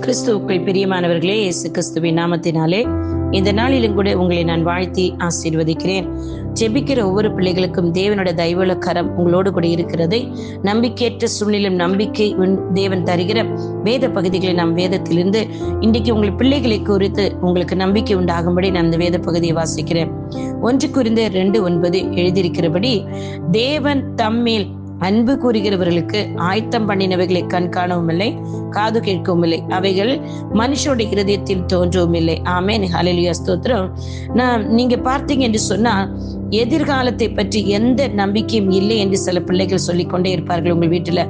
கிறிஸ்துவுக்குள் பிரியமானவர்களே இயேசு கிறிஸ்துவின் நாமத்தினாலே இந்த நாளிலும் கூட உங்களை நான் வாழ்த்தி ஆசீர்வதிக்கிறேன். ஜெபிக்கிற ஒவ்வொரு பிள்ளைகளுக்கும் தேவனோட தயவுள்ள கரம் உங்களோடு கூட இருக்கிறதை நம்பிக்கையற்ற சூழ்நிலும் நம்பிக்கை தேவன் தருகிற வேத பகுதிகளை நாம் வேதத்திலிருந்து இன்றைக்கு உங்கள் பிள்ளைகளை குறித்து உங்களுக்கு நம்பிக்கை உண்டாகும்படி நான் இந்த வேத பகுதியை வாசிக்கிறேன். ஒன்று குறிந்த ரெண்டு ஒன்பது எழுதியிருக்கிறபடி தேவன் தம்மேல் அன்பு கூறுகிறவர்களுக்கு ஆயத்தம் பண்ணினவைகளை கண் காணவும் இல்லை காது கேட்கவும் இல்லை அவைகள் மனுஷனுடைய இருதயத்தில் தோன்றவும் இல்லை ஆமே ஹalleluya. ஸ்தோத்திரம். நான் நீங்க பார்த்தீங்க என்று சொன்னா எதிர்காலத்தை பற்றி எந்த நம்பிக்கையும் இல்லை என்று சில பிள்ளைகள் சொல்லிக்கொண்டே இருப்பார்கள் உங்கள் வீட்டுல.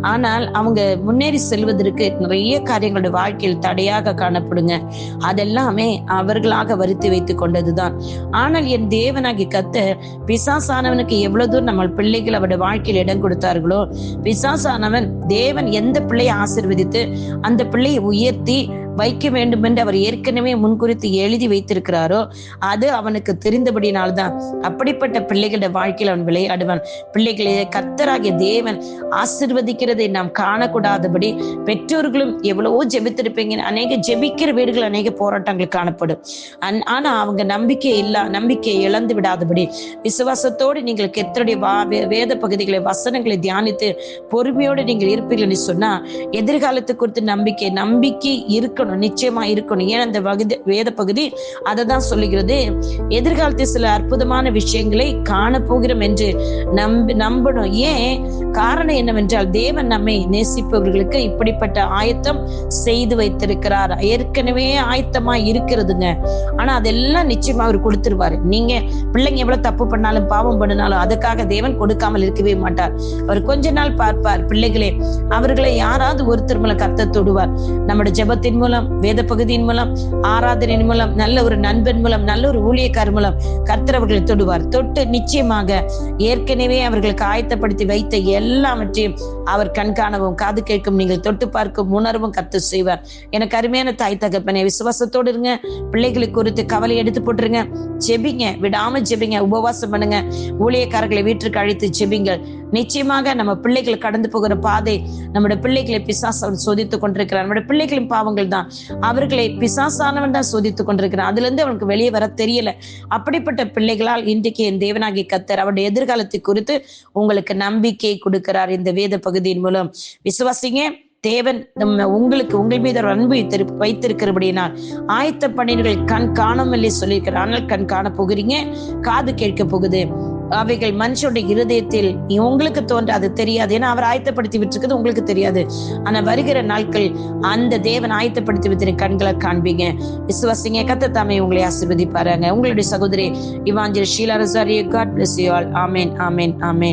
ஆனால் அவங்க முன்னேறி செல்வதற்கு நிறைய காரியங்களுடைய வாழ்க்கையில் தடையாக காணப்படுங்க. அதெல்லாமே அவர்களாக வருத்தி வைத்து கொண்டதுதான். ஆனால் என் தேவனாகி கத்த பிசாசானவனுக்கு எவ்வளவு தூரம் நம்ம பிள்ளைகள் அவருடைய வாழ்க்கையில் இடம் கொடுத்தார்களோ பிசாசானவன் தேவன் எந்த பிள்ளையை ஆசிர்வதித்து அந்த பிள்ளையை உயர்த்தி வைக்க வேண்டும் என்று அவர் ஏற்கனவே முன்குறித்து எழுதி வைத்திருக்கிறாரோ அது அவனுக்கு தெரிந்தபடினால்தான் அப்படிப்பட்ட பிள்ளைகளோட வாழ்க்கையில் அவன் விளையாடுவான். பிள்ளைகளை கத்தராகிய தேவன் ஆசிர்வதிக்கிறதை நாம் காணக்கூடாதபடி பெற்றோர்களும் எவ்வளவோ ஜெபித்திருப்பீங்க. அநேக ஜெபிக்கிற வீடுகள் அநேக போராட்டங்கள் காணப்படும். ஆனா அவங்க நம்பிக்கை இல்ல நம்பிக்கை இழந்து விடாதபடி விசுவாசத்தோடு நீங்கள் கெத்தருடைய வேத பகுதிகளை வசனங்களை தியானித்து பொறுமையோடு நீங்கள் இருப்பீர்கள் சொன்னா எதிர்காலத்தை குறித்து நம்பிக்கை நம்பிக்கை இருக்க இருக்கணும் நிச்சயமா இருக்கணும். ஏன் அந்த வகுதி வேத பகுதி அதை தான் சொல்லுகிறது? எதிர்காலத்தில் சில அற்புதமான விஷயங்களை காண போகிறோம் என்று நம்பி நம்பணும். ஏன்? காரணம் என்னவென்றால் தேவன் நம்மை நேசிப்பவர்களுக்கு இப்படிப்பட்ட ஆயத்தம் செய்து வைத்திருக்கிறார். ஏற்கனவே ஆயத்தமா இருக்கிறதுங்க. ஆனா அதெல்லாம் நிச்சயமா அவர் கொடுத்துருவாரு. நீங்க பிள்ளைங்க எவ்வளவு தப்பு பண்ணாலும் பாவம் பண்ணினாலும் அதுக்காக தேவன் கொடுக்காமல் இருக்கவே மாட்டார். அவர் கொஞ்ச நாள் பார்ப்பார். பிள்ளைகளே அவர்களை யாராவது ஒருத்தர் மேல கத்த தொடுவார் நம்முடைய ஜபத்தின் மூலம் வேத பகுதியின் மூலம் ஆராதனையின் மூலம் நல்ல ஒரு நண்பன் மூலம் நல்ல ஒரு ஊழியக்கார் மூலம் கர்த்தர் அவர்களை தொடுவார். தொட்டு நிச்சயமாக ஏற்கனவே அவர்களுக்கு ஆயத்தப்படுத்தி வைத்த எல்லாவற்றையும் அவர் கண்காணவும் காது கேட்கும் நீங்கள் தொட்டு பார்க்கும் உணர்வும் கத்து செய்வார். எனக்கு அருமையான தாய் தகப்பனே விசுவாசத்தோடு இருங்க. பிள்ளைகளுக்கு குறித்து கவலை எடுத்து போட்டுருங்க. ஜெபிங்க விடாம ஜெபிங்க உபவாசம் பண்ணுங்க. ஊழியக்காரர்களை வீட்டிற்கு அழைத்து ஜெபிங்கள். நிச்சயமாக நம்ம பிள்ளைகள் கடந்து போகிற பாதை நம்முடைய பிள்ளைகளை பிசாசவன் சோதித்துக் கொண்டிருக்கிறார் நம்முடைய பிள்ளைகளின் பாவங்கள் தான் அவர்களை பிசாசானவன் தான் சோதித்துக் கொண்டிருக்கிறான். அதுல இருந்து அவனுக்கு வெளியே வர தெரியல. அப்படிப்பட்ட பிள்ளைகளால் இன்றைக்கு என் தேவனாகி கத்தர் அவருடைய எதிர்காலத்தை குறித்து உங்களுக்கு நம்பிக்கை கொடுக்கிறார் இந்த வேத பகுதியின் மூலம். விசுவாசிங்க தேவன் நம்ம உங்களுக்கு உங்கள் மீது ஒரு அன்பு வைத்திரு- வைத்திருக்கிறபடினால் ஆயத்த பணிகள் கண் காணாமலே சொல்லியிருக்கிறார். ஆனால் கண் காண போகிறீங்க காது கேட்க போகுது. அவைகள் மனுஷனுடைய இருதயத்தில் உங்களுக்கு தோன்ற அது தெரியாது. ஏன்னா அவர் ஆயத்தப்படுத்தி விட்டுருக்குது உங்களுக்கு தெரியாது. ஆனா வருகிற நாட்கள் அந்த தேவன் ஆயத்தப்படுத்தி வைத்திரு கண்களை காண்பீங்க. விசுவாசிங்க கத்த தாமே உங்களை ஆசிர்வதிப்பாருங்க. உங்களுடைய சகோதரி evangel Sheela ரசாரி God bless you all amen amen amen.